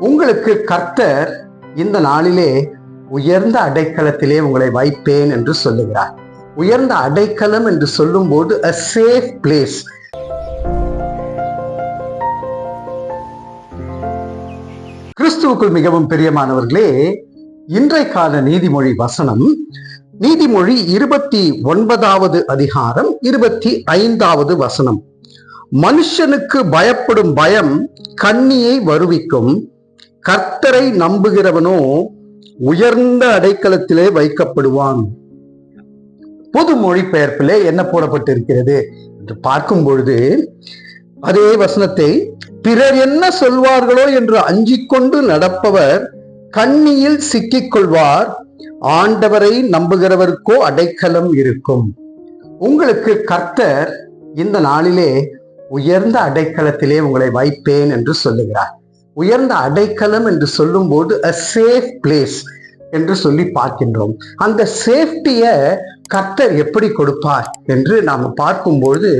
உங்களுக்கு கர்த்தர் இந்த நாளிலே உயர்ந்த அடைக்கலத்திலே உங்களை வைப்பேன் என்று சொல்லுகிறார். உயர்ந்த அடைக்கலம் என்று சொல்லும்போது அ சேஃப் பிளேஸ் கிறிஸ்துவுக்குள் மிகவும் பிரியமானவர்களே இன்றைக்கால நீதிமொழி வசனம் நீதிமொழி இருபத்தி ஒன்பதாவது அதிகாரம் இருபத்தி ஐந்தாவது வசனம். மனுஷனுக்கு பயப்படும் பயம் கண்ணியை வருவிக்கும். கர்த்தரை நம்புகிறவனோ உயர்ந்த அடைக்கலத்திலே வைக்கப்படுவான். பொது மொழிபெயர்ப்பிலே என்ன போடப்பட்டிருக்கிறது என்று பார்க்கும் பொழுது அதே வசனத்தை பிறர் என்ன சொல்வார்களோ என்று அஞ்சிக்கொண்டு நடப்பவர் கண்ணியில் சிக்கிக் கொள்வார் ஆண்டவரை நம்புகிறவருக்கோ அடைக்கலம் இருக்கும். உங்களுக்கு கர்த்தர் இந்த நாளிலே உயர்ந்த அடைக்கலத்திலே உங்களை வைப்பேன் என்று சொல்லுகிறார். உயர்ந்த அடைக்கலம் என்று சொல்லும்போது அ சேஃப் பிளேஸ் என்று சொல்லி பார்க்கின்றோம். அந்த சேஃப்டிய கர்த்தர் எப்படி கொடுப்பார் என்று நாம் பார்க்கும்பொழுது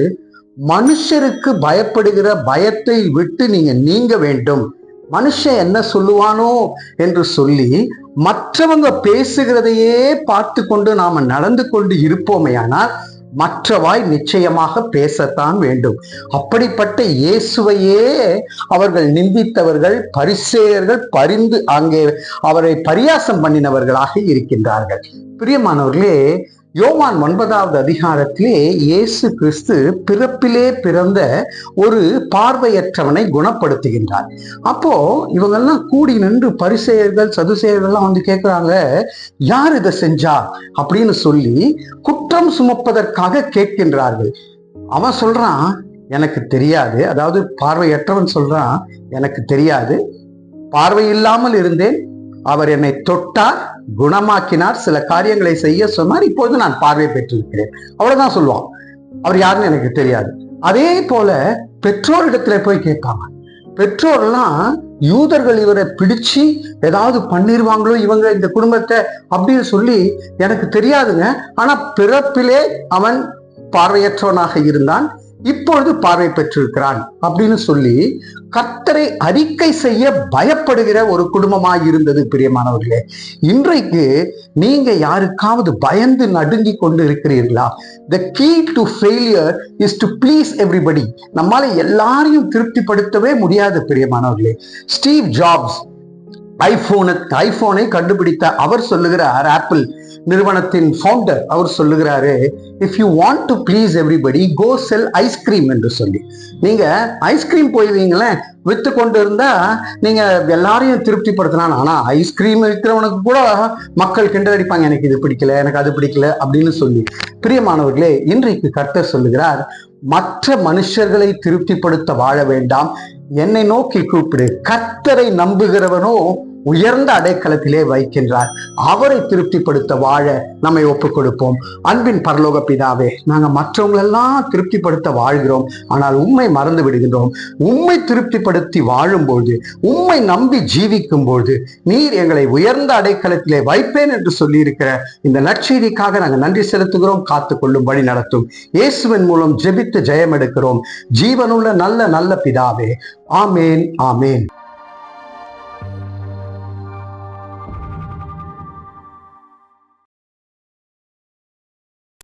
மனுஷருக்கு பயப்படுகிற பயத்தை விட்டு நீங்க நீங்க வேண்டும். மனுஷன் என்ன சொல்லுவானோ என்று சொல்லி மற்றவங்க பேசுகிறதையே பார்த்து கொண்டு நாம நடந்து கொண்டு இருப்போமேயானால் மற்றவாய் நிச்சயமாக பேசத்தான் வேண்டும். அப்படிப்பட்ட இயேசுவையே அவர்கள் நிந்தித்தவர்கள் பரிசேயர்கள் பரிந்து அங்கே அவரை பரியாசம் பண்ணினவர்களாக இருக்கின்றார்கள். பிரியமானவர்களே யோவான் ஒன்பதாவது அதிகாரத்திலே இயேசு கிறிஸ்து பிறப்பிலே பிறந்த ஒரு பார்வையற்றவனை குணப்படுத்துகின்றார். அப்போ இவங்கெல்லாம் கூடி நின்று பரிசெயர்கள் சதுசெயர்கள்லாம் வந்து கேட்குறாங்க யார் இதை செஞ்சா? அப்படின்னு சொல்லி குற்றம் சுமப்பதற்காக கேட்கின்றார்கள். அவன் சொல்றான் எனக்கு தெரியாது. அதாவது பார்வையற்றவன் சொல்றான் எனக்கு தெரியாது. பார்வை இல்லாமல் இருந்தேன் அவர் என்னை தொட்டார் குணமாக்கினார் சில காரியங்களை செய்ய சொன்னார். இப்போது நான் பார்வை பெற்றிருக்கிறேன். அவ்வளவுதான் சொல்லுவான். அவர் யாருன்னு எனக்கு தெரியாது. அதே போல பெற்றோரிடத்துல போய் கேட்பாங்க. பெற்றோர்லாம் யூதர்கள் இவரை பிடிச்சு ஏதாவது பண்ணிருவாங்களோ இவங்க இந்த குடும்பத்தை அப்படின்னு சொல்லி எனக்கு தெரியாதுங்க. ஆனா பிறப்பிலே அவன் பார்வையற்றவனாக இருந்தான். இப்பொழுது பார்வை பெற்றிருக்கிறான் அப்படின்னு சொல்லி கர்த்தரை அறிக்கை செய்ய பயப்படுகிற ஒரு குடும்பமாய் இருந்தது பிரியமானவர்களே. இன்றைக்கு நீங்க யாருக்காவது பயந்து நடுங்கி கொண்டு இருக்கிறீர்களா? The key to failure is to please everybody நம்மால எல்லாரையும் திருப்திப்படுத்தவே முடியாது பிரியமானவர்களே. ஸ்டீவ் ஜாப்ஸ் ஐபோனு ஐபோனை கண்டுபிடித்த அவர் சொல்லுகிறார் ஆப்பிள் நிறுவனத்தின் ஃபவுண்டர் அவர் சொல்லுகிறாரு if you want to please everybody go sell ice cream என்று சொல்லி. நீங்க ஐஸ்கிரீம் போய் வைங்களேன் வித்து கொண்டு இருந்தா நீங்க எல்லாரையும் திருப்திப்படுத்தலாம். ஆனா ஐஸ்கிரீம் விற்கிறவனுக்கு கூட மக்கள் கிண்டல் அடிப்பாங்க எனக்கு இது பிடிக்கல எனக்கு அது பிடிக்கல அப்படின்னு சொல்லி. பிரியமானவர்களே இன்றைக்கு கர்த்தர் சொல்லுகிறார் மற்ற மனுஷர்களை திருப்திப்படுத்த வாழ வேண்டாம். என்னை நோக்கி கூப்பிடு. கர்த்தரை நம்புகிறவனோ உயர்ந்த அடைக்கலத்திலே வைக்கின்றார். அவரை திருப்திப்படுத்த வாழ நம்மை ஒப்பு கொடுப்போம் அன்பின் பரலோக பிதாவே நாங்க மற்றவங்களெல்லாம் திருப்திப்படுத்த வாழ்கிறோம். ஆனால் உண்மை மறந்து விடுகின்றோம். உண்மை திருப்திப்படுத்தி வாழும்போது உண்மை நம்பி ஜீவிக்கும் பொழுது நீர் எங்களை உயர்ந்த அடைக்கலத்திலே வைப்பேன் என்று சொல்லியிருக்கிற இந்த நற்செய்திக்காக நாங்கள் நன்றி செலுத்துகிறோம். காத்து கொள்ளும் வழி நடத்தும். இயேசுவின் மூலம் ஜெபித்து ஜெயம் எடுக்கிறோம் ஜீவனுள்ள நல்ல நல்ல பிதாவே. ஆமேன் ஆமேன்.